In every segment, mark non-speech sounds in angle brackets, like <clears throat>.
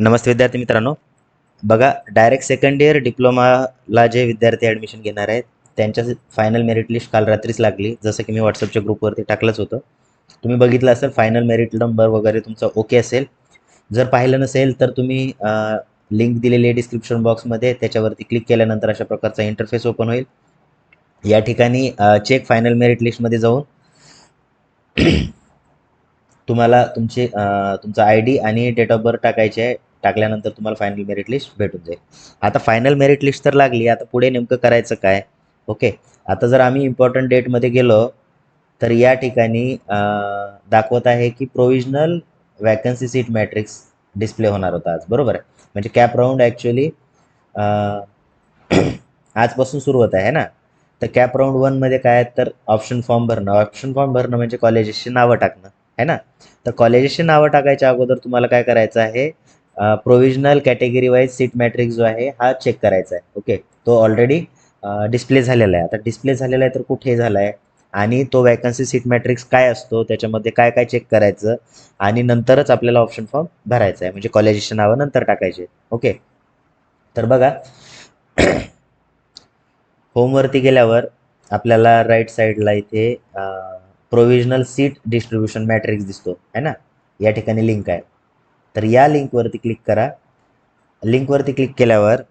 नमस्ते विद्यार्थी मित्रांनो. बघा डायरेक्ट सेकंड इयर डिप्लोमाला जे विद्यार्थी ॲडमिशन घेणार आहेत त्यांच्या फायनल मेरिट लिस्ट काल रात्रीच लागली. जसं की मी व्हॉट्सअपच्या ग्रुपवरती टाकलंच होतं. तुम्ही बघितलं असेल फायनल मेरिट नंबर वगैरे तुमचा ओके असेल. जर पाहिलं नसेल तर तुम्ही लिंक दिलेली आहे डिस्क्रिप्शन बॉक्समध्ये त्याच्यावरती क्लिक केल्यानंतर अशा प्रकारचा इंटरफेस ओपन होईल. या ठिकाणी चेक फायनल मेरिट लिस्टमध्ये जाऊन तुम्हाला तुमचे तुमचा आय डी आणि डेट ऑफ बर्थ टाकायचे आहे. टाकल्यानंतर तुम्हाला फायनल मेरिट लिस्ट भेटून जाईल. आता फायनल मेरिट लिस्ट तर लागली आता पुढे नेमकं करायचं काय? ओके आता जर आम्ही इम्पॉर्टंट डेटमध्ये गेलो तर या ठिकाणी दाखवत आहे की provisional vacancy seat matrix display होणार होता आज. बरोबर आहे? म्हणजे कॅप राऊंड ॲक्च्युली आजपासून सुरू होत आहे ना? तर कॅप राऊंड वनमध्ये काय तर ऑप्शन फॉर्म भरणं. ऑप्शन फॉर्म भरणं म्हणजे कॉलेजेसची नावं टाकणं. है ना? तर कॉलेजेसची नावं टाकायच्या अगोदर तुम्हाला काय करायचं आहे? Provisional category wise seat matrix जो आहे हा चेक करायचा आहे. ओके तो ऑलरेडी डिस्प्ले झालेला आहे. आता डिस्प्ले झालेला आहे तर कुठे झाला आहे आणि तो वॅकन्सी सीट मॅट्रिक्स काय असतो? त्याच्यामध्ये काय काय चेक करायचं? आणि नंतरच आपल्याला ऑप्शन फॉर्म भरायचा आहे. म्हणजे कॉलेजेशन नावं नंतर टाकायचे. ओके तर बघा. <clears throat> होमवरती गेल्यावर आपल्याला राईट साईडला इथे प्रोव्हिजनल सीट डिस्ट्रीब्युशन मॅट्रिक्स दिसतो. आहे ना? या ठिकाणी लिंक आहे. तर या लिंकवरती क्लिक करा. लिंकवरती क्लिक केल्यावर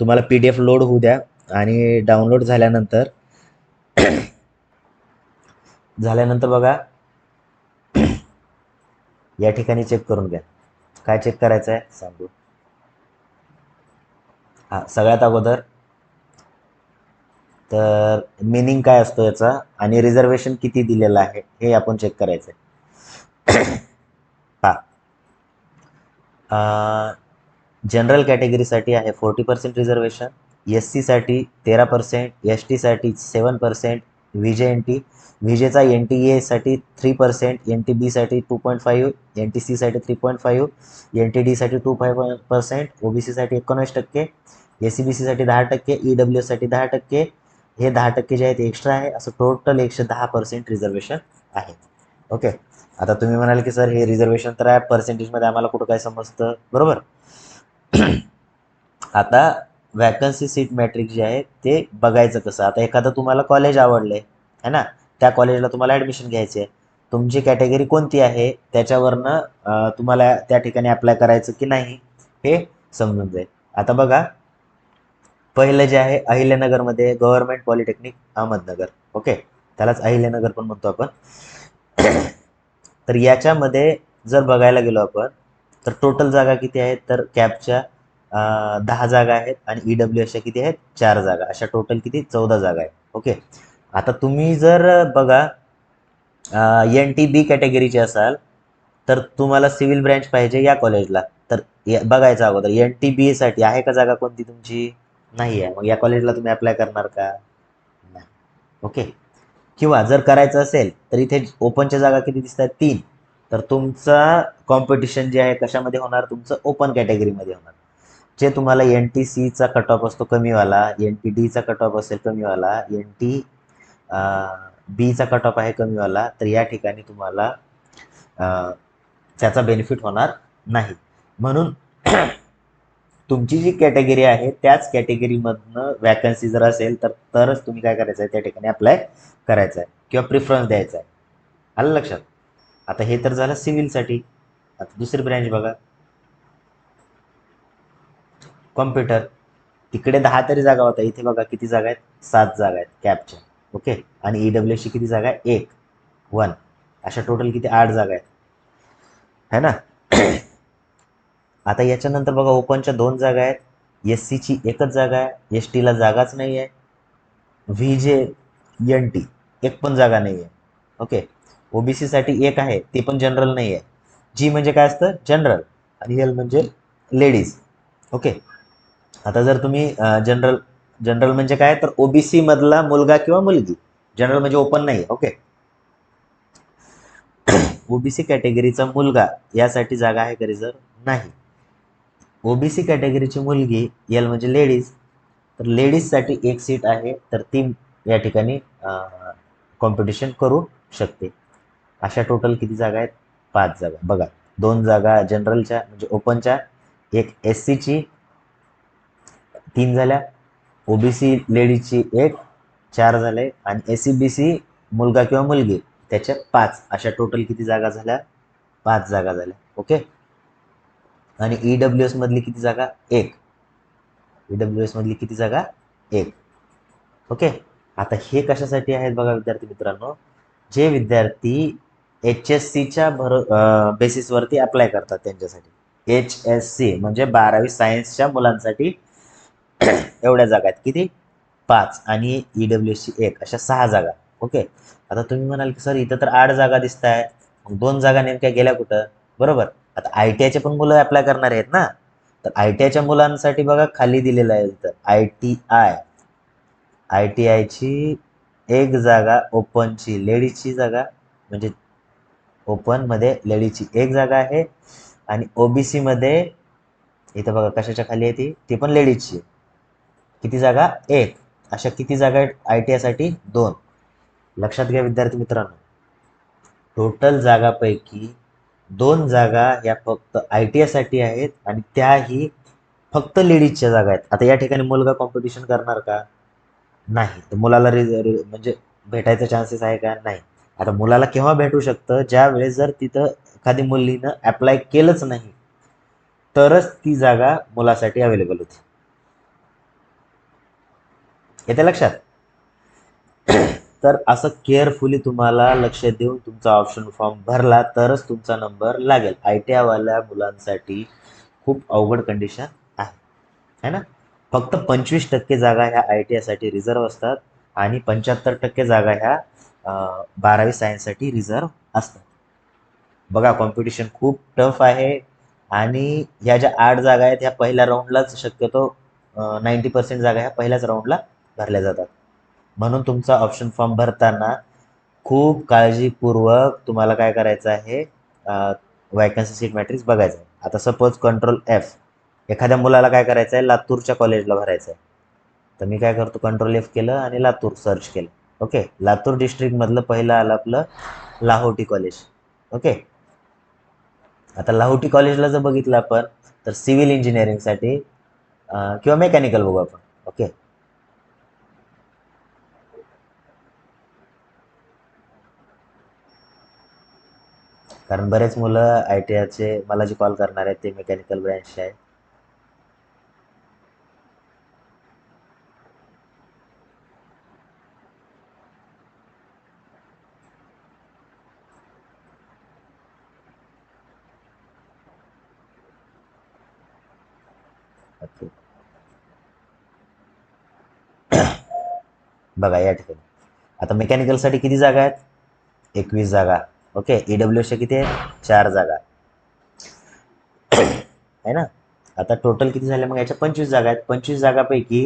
तुम्हाला पी डी एफ लोड होऊ द्या आणि डाउनलोड झाल्यानंतर <clears throat> झाल्यानंतर बघा <clears throat> या ठिकाणी चेक करून घ्या. काय चेक करायचं आहे सांगू. हां सगळ्यात अगोदर तर मिनिंग काय असतो याचा आणि रिझर्वेशन किती दिलेलं आहे हे आपण चेक करायचं आहे <clears throat> जनरल कॅटेगरीसाठी आहे फोर्टी पर्सेंट रिझर्वेशन एस सीसाठी तेरा पर्सेंट एस टीसाठी seven percent VJ N T व्हिजेचा N T एसाठी three percent N T बीसाठी two point five N T सीसाठी three point five N T डीसाठी two five percent O B सीसाठी एकोणीस टक्के S C B सीसाठी दहा टक्के ई डब्ल्यू एससाठी दहा टक्के. हे दहा टक्के जे आहेत एक्स्ट्रा आहे असं टोटल एकशे दहा पर्सेंट रिझर्वेशन आहे. ओके आता तुम्ही म्हणाल की सर हे रिझर्वेशन तर आहे पर्सेंटेजमध्ये आम्हाला कुठं काय समजतं? बरोबर. <clears throat> आता वॅकन्सी सीट मॅट्रिक जे आहे ते बघायचं कसं? आता एखादं तुम्हाला कॉलेज आवडलं आहे ना? त्या कॉलेजला तुम्हाला ॲडमिशन घ्यायची आहे तुमची कॅटेगरी कोणती आहे? त्याच्यावरनं तुम्हाला त्या ठिकाणी अप्लाय करायचं की नाही हे समजून जाईल. आता बघा पहिलं जे आहे अहिल्यानगरमध्ये गव्हर्नमेंट पॉलिटेक्निक अहमदनगर. ओके? त्यालाच अहिल्यानगर पण म्हणतो आपण. <clears throat> तर याच्यामध्ये जर बघायला गेलो आपण तर टोटल जागा किती आहेत? तर कॅबच्या दहा जागा आहेत आणि ई डब्ल्यू एसच्या किती आहेत? चार जागा. अशा टोटल किती? चौदा जागा आहेत. ओके? आता तुम्ही जर बघा एन टी बी कॅटेगरीचे असाल तर तुम्हाला सिव्हिल ब्रँच पाहिजे या कॉलेजला तर बघायचं अगोदर एन टी बी साठी आहे का जागा कोणती तुमची? नाही आहे मग या कॉलेजला तुम्ही अप्लाय करणार का? नाही. ओके? किंवा जर करायचं असेल तर इथे ओपनच्या जागा किती दिसतात? तीन. तर तुमचा कॉम्पिटिशन जे आहे कशामध्ये होणार? तुमचं ओपन कॅटेगरीमध्ये होणार. जे तुम्हाला एन टी सीचा कट ऑफ असतो कमीवाला एन टी डीचा कट ऑफ असेल कमीवाला एन टी बीचा कट ऑफ आहे कमीवाला तर या ठिकाणी तुम्हाला त्याचा बेनिफिट होणार नाही. म्हणून तुमची जी कॅटेगरी आहे त्याच कॅटेगरीमधनं वॅकन्सी जर असेल तर तरच तुम्ही काय करायचं आहे त्या ठिकाणी अप्लाय करायचं आहे किंवा प्रिफरन्स द्यायचा आहे आलं लक्षात? आता हे तर झालं सिव्हिलसाठी आता दुसरी ब्रँच बघा. कॉम्प्युटर तिकडे दहा तरी जागा होता इथे बघा किती जागा आहेत? सात जागा आहेत कॅबच्या ओके आणि ई डब्ल्यू ची किती जागा आहे एक. वन अशा टोटल किती? आठ जागा आहेत. है ना? आता याच्यानंतर बघा ओपनच्या दोन जागा आहेत. एस सीची एकच जागा आहे. एस टीला जागाच नाही आहे. व्ही जे एन टी एक पण जागा नाही आहे. ओके? ओबीसीसाठी एक आहे. ते पण जनरल नाही आहे. जी म्हणजे काय असतं? जनरल. आणि एल म्हणजे लेडीज. ओके? आता जर तुम्ही जनरल जनरल म्हणजे काय? तर ओबीसी मधला मुलगा किंवा मुलगी. जनरल म्हणजे ओपन नाही ओके? <clears throat> ओबीसी कॅटेगरीचा मुलगा यासाठी जागा आहे का रिझर्व? नाही. ओबीसी कॅटेगरीची मुलगी एल म्हणजे लेडीज तर लेडीजसाठी एक सीट आहे तर ती या ठिकाणी कॉम्पिटिशन करू शकते. अशा टोटल किती जागा आहेत? पाच जागा. बघा दोन जागा जनरलच्या म्हणजे ओपनच्या एक एस सीची तीन झाल्या ओबीसी लेडीजची एक चार झाले आणि एस सी बी सी मुलगा किंवा मुलगी त्याच्या पाच. अशा टोटल किती जागा झाल्या? पाच जागा झाल्या. ओके आणि ई डब्ल्यू एस मधली किती जागा? एक. ई डब्ल्यू एस मधली किती जागा? एक. ओके? आता हे कशासाठी आहेत बघा विद्यार्थी मित्रांनो? जे विद्यार्थी एच एस सीच्या भर बेसिसवरती अप्लाय करतात त्यांच्यासाठी. एच एस सी म्हणजे बारावी सायन्सच्या मुलांसाठी <clears throat> एवढ्या जागा आहेत. किती? पाच. आणि ई डब्ल्यू सी एक. अशा सहा जागा. ओके? आता तुम्ही म्हणाल की सर इथं तर आठ जागा दिसत आहेत मग दोन जागा नेमक्या गेल्या कुठं? बरोबर? आता आय टी आयचे पण मुलं अप्लाय करणार आहेत ना. तर आय टी आयच्या मुलांसाठी बघा खाली दिलेलं आहे तर I T I I T आयची एक जागा ओपनची लेडीजची जागा म्हणजे ओपनमध्ये लेडीजची एक जागा आहे. आणि ओबीसीमध्ये इथं बघा कशाच्या खाली आहे ती? ती पण लेडीजची किती जागा? एक. अशा किती जागा आहेत? आय टी आयसाठी दोन. लक्षात घ्या विद्यार्थी मित्रांनो. टोटल जागापैकी दोन जागा या फक्त आय टी आयसाठी आहेत आणि त्याही फक्त लेडीजच्या जागा आहेत. आता या ठिकाणी मुलगा कॉम्पिटिशन करणार का? नाही. तर मुलाला रि म्हणजे भेटायचा चान्सेस आहे का? नाही. आता मुलाला केव्हा भेटू शकतं? ज्या वेळेस जर तिथं एखादी मुलीनं अप्लाय केलंच नाही तरच ती जागा मुलासाठी अवेलेबल होती. येते लक्षात? तर असं केअरफुली तुम्हाला लक्ष देऊन तुमचा ऑप्शन फॉर्म भरला तरच तुमचा नंबर लागेल. आय टी आयवाल्या मुलांसाठी खूप अवघड कंडिशन आहे. है ना? फक्त पंचवीस टक्के जागा ह्या आय टी आयसाठी रिझर्व असतात आणि पंच्याहत्तर टक्के जागा ह्या बारावी सायन्ससाठी रिझर्व असतात. बघा कॉम्पिटिशन खूप टफ आहे आणि ह्या ज्या आठ जागा आहेत ह्या पहिल्या राऊंडलाच शक्यतो नाईंटी पर्सेंट जागा ह्या पहिल्याच राऊंडला भरल्या जातात. म्हणून तुमचा ऑप्शन फॉर्म भरताना खूप काळजीपूर्वक तुम्हाला काय करायचं आहे वॅकन्सी सीट मॅट्रिक्स बघायचं आहे. आता सपोज कंट्रोल एफ एखाद्या मुलाला काय करायचं आहे लातूरच्या कॉलेजला भरायचं आहे. तर मी काय करतो कंट्रोल एफ केलं आणि लातूर सर्च केलं. ओके? लातूर डिस्ट्रिक्टमधलं पहिलं आलं आपलं लाहोटी कॉलेज ओके? आता लाहोटी कॉलेजला जर बघितलं आपण तर सिव्हिल इंजिनिअरिंगसाठी किंवा मेकॅनिकल बघू आपण. ओके? कारण बरेच मुलं आय टी आयचे मला जे कॉल करणार आहेत ते मेकॅनिकल ब्रँचचे आहेत. ओके <coughs> बघा या ठिकाणी. आता मेकॅनिकलसाठी किती जागा आहेत? एकवीस जागा. ओके ई डब्ल्यू किती आहे? चार जागा. <clears throat> आहे ना? आता टोटल किती झाले? मग याच्या पंचवीस जागा आहेत. पंचवीस जागापैकी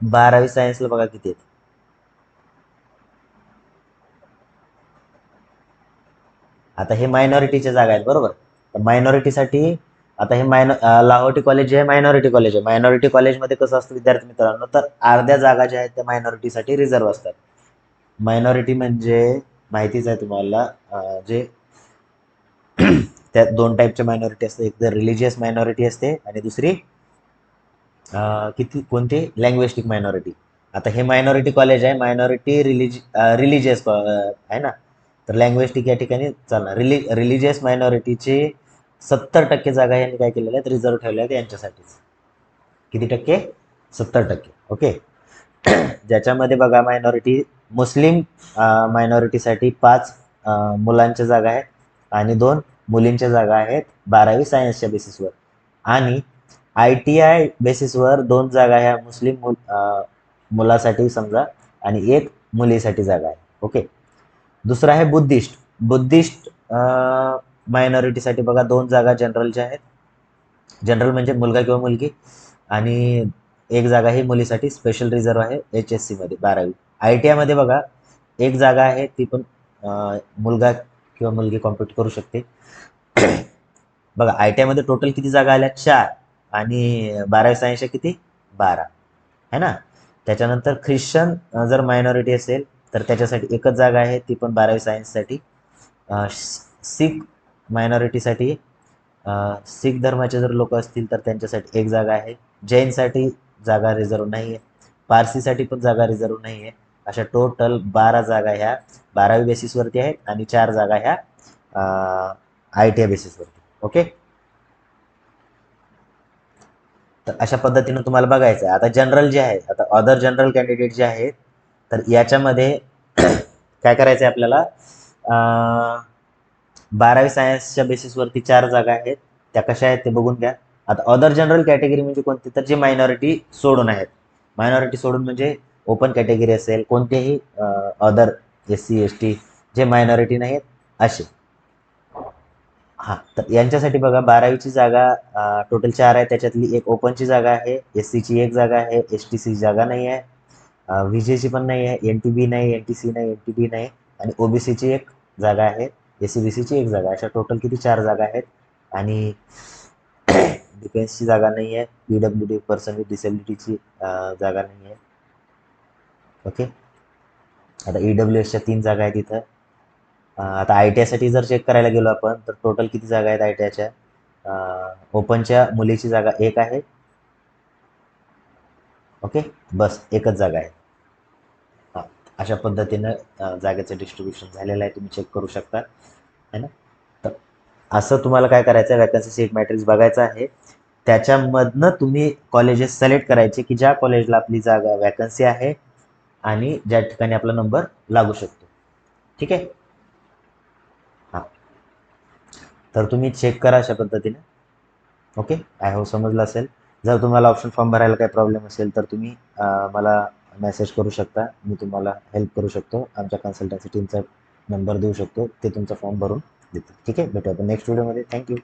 बारावी सायन्सला बघा किती आहेत. आता हे मायनॉरिटीच्या जागा आहेत बरोबर? तर मायनॉरिटीसाठी आता हे मायन लाहोटी कॉलेज जे आहे मायनॉरिटी कॉलेज आहे मायनॉरिटी कॉलेजमध्ये कसं असतं विद्यार्थी मित्रांनो? तर अर्ध्या जागा ज्या आहेत त्या मायनॉरिटीसाठी रिझर्व असतात. मायनॉरिटी म्हणजे माहितीच आहे तुम्हाला जे <clears throat> त्यात दोन टाईपच्या मायनॉरिटी असते. एक तर रिलिजियस मायनॉरिटी असते आणि दुसरी किती कोणती? लँग्वेस्टिक मायनॉरिटी आता हे मायनॉरिटी कॉलेज आहे. मायनॉरिटी रिलिज रिलिजियस आहे ना? तर लँग्वेस्टिक या ठिकाणी चालणार. रिलि रिलिजियस मायनॉरिटीची सत्तर टक्के जागा यांनी काय केलेल्या आहेत? रिझर्व ठेवल्या आहेत यांच्यासाठीच किती टक्के? सत्तर टक्के. ओके <clears throat> ज्याच्यामध्ये बघा मायनॉरिटी मुस्लिम मायनॉरिटीसाठी पाच मुलांच्या जागा आहेत आणि दोन मुलींच्या जागा आहेत बारावी सायन्सच्या बेसिसवर आणि आय टी आय बेसिसवर दोन जागा ह्या मुस्लिम मुल मुलासाठी समजा आणि एक मुलीसाठी जागा आहे. ओके दुसरं आहे बुद्धिस्ट. बुद्धिस्ट मायनॉरिटीसाठी बघा दोन जागा जनरलच्या आहेत. जनरल म्हणजे मुलगा किंवा मुलगी आणि एक जागा ही मुलीसाठी स्पेशल रिझर्व आहे एच एस सीमध्ये बारावी. आय टी आयमध्ये बघा एक जागा आहे ती पण मुलगा किंवा मुलगी कॉम्पिट करू शकते. <clears throat> बघा आय टी आयमध्ये टोटल किती जागा आल्या? चार. आणि बारावी सायन्सच्या किती? बारा. है ना? त्याच्यानंतर ख्रिश्चन जर मायनॉरिटी असेल तर त्याच्यासाठी एकच जागा आहे ती पण बारावी सायन्ससाठी सिख मायनॉरिटीसाठी सिख धर्माचे जर लोक असतील तर त्यांच्यासाठी एक जागा आहे. जैनसाठी जागा रिझर्व नाही आहे पारसीसाठी पण जागा रिझर्व नाही आहे अशा टोटल बारा जागा ह्या बारावी बेसिसवरती आहेत आणि चार जागा ह्या आय टी आय बेसिसवरती ओके तर अशा पद्धतीनं तुम्हाला बघायचं आहे. आता जनरल जे आहे आता अदर जनरल कॅन्डिडेट जे आहेत तर याच्यामध्ये <clears throat> काय करायचं आहे आपल्याला? बारावी सायन्सच्या बेसिसवरती चार जागा आहेत. त्या कशा आहेत ते बघून घ्या. आता अदर जनरल कॅटेगरी म्हणजे कोणती? तर जे मायनॉरिटी सोडून आहेत. मायनॉरिटी सोडून म्हणजे ओपन कॅटेगरी असेल कोणतेही other S C S T जे मायनॉरिटी नाहीत असे. हां तर यांच्यासाठी बघा बारावीची जागा टोटल चार आहे त्याच्यातली एक ओपनची जागा आहे एस सीची एक जागा आहे एस टी सी जागा नाही आहे विजेची पण नाही आहे एन टी बी नाही एन टी सी नाही एन टी बी नाही आणि ओ बी सीची एक जागा आहे एस सी बी सीची एक जागा अशा टोटल किती चार जागा आहेत? आणि <clears throat> डिफेन्सची जागा नाही आहे P W D person with डिसेबिलिटीची जागा नाही आहे. ओके? आता ई डब्ल्यू एसच्या तीन जागा आहेत इथं. आता आय टी आयसाठी जर चेक करायला गेलो आपण तर टोटल किती जागा आहेत आय टी आयच्या ओपनच्या मुलीची जागा एक आहे. ओके? बस एकच जागा आहे. अशा पद्धतीनं जागेचं डिस्ट्रीब्युशन झालेलं आहे. तुम्ही चेक करू शकता. है ना? तर असं तुम्हाला काय करायचं आहे? वॅकन्सी सीट मॅट्रिक्स बघायचं आहे. त्याच्यामधनं तुम्ही कॉलेजेस सिलेक्ट करायचे की ज्या कॉलेजला आपली जागा वॅकन्सी आहे आणि ज्या ठिकाणी आपला नंबर लागू शकतो. ठीक आहे? हां. तर तुम्ही चेक करा अशा पद्धतीने. ओके आय होप समजलं असेल. जर तुम्हाला ऑप्शन फॉर्म भरायला काही प्रॉब्लेम असेल तर तुम्ही मला मेसेज करू शकता. मी तुम्हाला हेल्प करू शकतो. आमच्या कन्सल्टन्सी टीमचा नंबर देऊ शकतो. ते तुमचा फॉर्म भरून देतात ठीक आहे? भेटू आपण नेक्स्ट व्हिडिओमध्ये थँक्यू